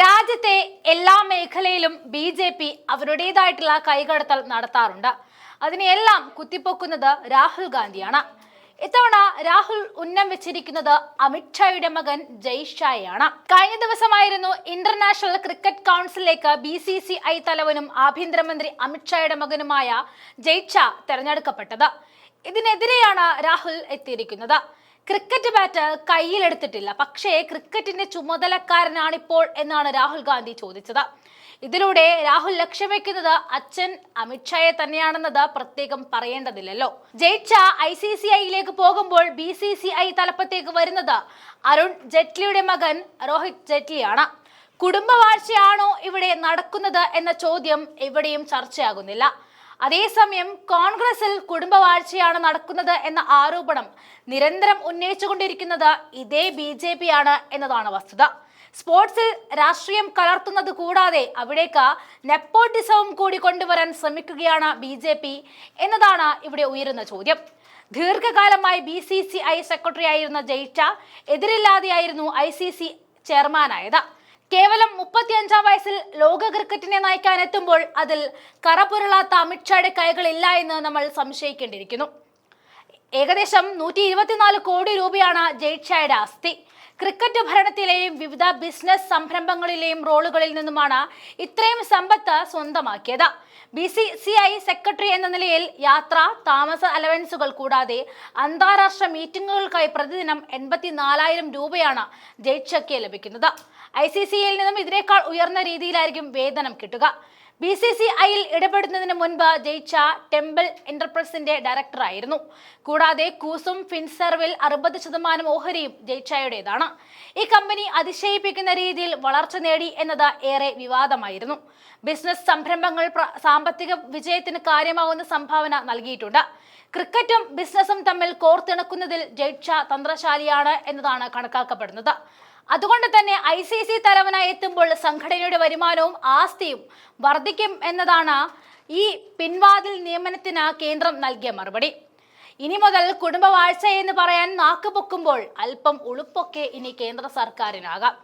രാജ്യത്തെ എല്ലാ മേഖലയിലും ബി ജെ പി അവരുടേതായിട്ടുള്ള കൈകടത്തൽ നടത്താറുണ്ട്. അതിനെയെല്ലാം കുത്തിപ്പൊക്കുന്നത് രാഹുൽ ഗാന്ധിയാണ്. ഇത്തവണ രാഹുൽ ഉന്നം വെച്ചിരിക്കുന്നത് അമിത്ഷായുടെ മകൻ ജയ് ഷായാണ് കഴിഞ്ഞ ദിവസമായിരുന്നു ഇന്റർനാഷണൽ ക്രിക്കറ്റ് കൗൺസിലിലേക്ക് ബി സി സി ഐ തലവനും ആഭ്യന്തരമന്ത്രി അമിത്ഷായുടെ മകനുമായ ജയ് ഷാ തെരഞ്ഞെടുക്കപ്പെട്ടത്. ഇതിനെതിരെയാണ് രാഹുൽ എത്തിയിരിക്കുന്നത്. ക്രിക്കറ്റ് ബാറ്റ് കയ്യിലെടുത്തിട്ടില്ല. പക്ഷേ ക്രിക്കറ്റിന്റെ ചുമതലക്കാരനാണിപ്പോൾ എന്നാണ് രാഹുൽ ഗാന്ധി ചോദിച്ചത്. ഇതിലൂടെ രാഹുൽ ലക്ഷ്യം വെക്കുന്നത് അച്ഛൻ അമിത്ഷായെ തന്നെയാണെന്നത് പ്രത്യേകം പറയേണ്ടതില്ലല്ലോ. ജയിച്ച ഐ സി സി ഐയിലേക്ക് പോകുമ്പോൾ ബി സി സി ഐ തലപ്പത്തേക്ക് വരുന്നത് അരുൺ ജെറ്റ്ലിയുടെ മകൻ രോഹിത് ജെറ്റ്ലിയാണ് കുടുംബവാഴ്ചയാണോ ഇവിടെ നടക്കുന്നത് എന്ന ചോദ്യം എവിടെയും ചർച്ചയാകുന്നില്ല. അതേസമയം കോൺഗ്രസിൽ കുടുംബവാഴ്ചയാണ് നടക്കുന്നത് എന്ന ആരോപണം നിരന്തരം ഉന്നയിച്ചുകൊണ്ടിരിക്കുന്നത് ഇതേ ബി ജെ പി ആണ് എന്നതാണ് വസ്തുത. സ്പോർട്സിൽ രാഷ്ട്രീയം കലർത്തുന്നത് കൂടാതെ അവിടേക്ക് നെപ്പോട്ടിസവും കൂടി കൊണ്ടുവരാൻ ശ്രമിക്കുകയാണ് ബി ജെ പി എന്നതാണ് ഇവിടെ ഉയരുന്ന ചോദ്യം. ദീർഘകാലമായി B C C I secretary ആയിരുന്ന ജയിച്ച എതിരില്ലാതെയായിരുന്നു ഐ സി സി ചെയർമാനായത്. കേവലം മുപ്പത്തിയഞ്ചാം വയസ്സിൽ ലോക ക്രിക്കറ്റിനെ നയിക്കാൻ എത്തുമ്പോൾ അതിൽ കറപുരളാത്ത അമിത്ഷായുടെ കൈകളില്ല എന്ന് നമ്മൾ സംശയിക്കേണ്ടിയിരിക്കുന്നു. ഏകദേശം നൂറ്റി ഇരുപത്തിനാല് കോടി രൂപയാണ് ജയ്ഷായുടെ ആസ്തി. ക്രിക്കറ്റ് ഭരണത്തിലെയും വിവിധ ബിസിനസ് സംരംഭങ്ങളിലെയും റോളുകളിൽ നിന്നുമാണ് ഇത്രയും സമ്പത്ത് സ്വന്തമാക്കിയത്. B C C I secretary എന്ന നിലയിൽ യാത്ര താമസ അലവൻസുകൾ കൂടാതെ അന്താരാഷ്ട്ര മീറ്റിംഗുകൾക്കായി പ്രതിദിനം എൺപത്തിനാലായിരം രൂപയാണ് ജയ്ഷയ്ക്ക് ലഭിക്കുന്നത്. ഐ സി സിയിൽ നിന്നും ഇതിനേക്കാൾ ഉയർന്ന രീതിയിലായിരിക്കും വേതനം കിട്ടുക. ബി സി സി ഐയിൽ ഇടപെടുന്നതിന് മുൻപ് ജയിച്ച ടെമ്പിൾ എന്റർപ്രൈസിന്റെ ഡയറക്ടറായിരുന്നു. കൂടാതെ കൂസും ഫിൻസർവിൽ അറുപത് ശതമാനം ഓഹരിയും ജയിച്ചായുടേതാണ്. ഈ കമ്പനി അതിശയിപ്പിക്കുന്ന രീതിയിൽ വളർച്ച നേടി എന്നത് ഏറെ വിവാദമായിരുന്നു. ബിസിനസ് സംരംഭങ്ങൾ സാമ്പത്തിക വിജയത്തിന് കാര്യമാവുന്ന സംഭാവന നൽകിയിട്ടുണ്ട്. ക്രിക്കറ്റും ബിസിനസ്സും തമ്മിൽ കോർത്തിണക്കുന്നതിൽ ജയിച്ച തന്ത്രശാലിയാണ് എന്നതാണ് കണക്കാക്കപ്പെടുന്നത്. അതുകൊണ്ട് തന്നെ ഐ സി സി തലവനായി എത്തുമ്പോൾ സംഘടനയുടെ വരുമാനവും ആസ്തിയും വർദ്ധിക്കും എന്നതാണ് ഈ പിൻവാതിൽ നിയമനത്തിന് കേന്ദ്രം നൽകിയ മറുപടി. ഇനി മുതൽ കുടുംബവാഴ്ച എന്ന് പറയാൻ നാക്ക് പൊക്കുമ്പോൾ അല്പം ഉളുപ്പൊക്കെ ഇനി കേന്ദ്ര സർക്കാരിനാകാം.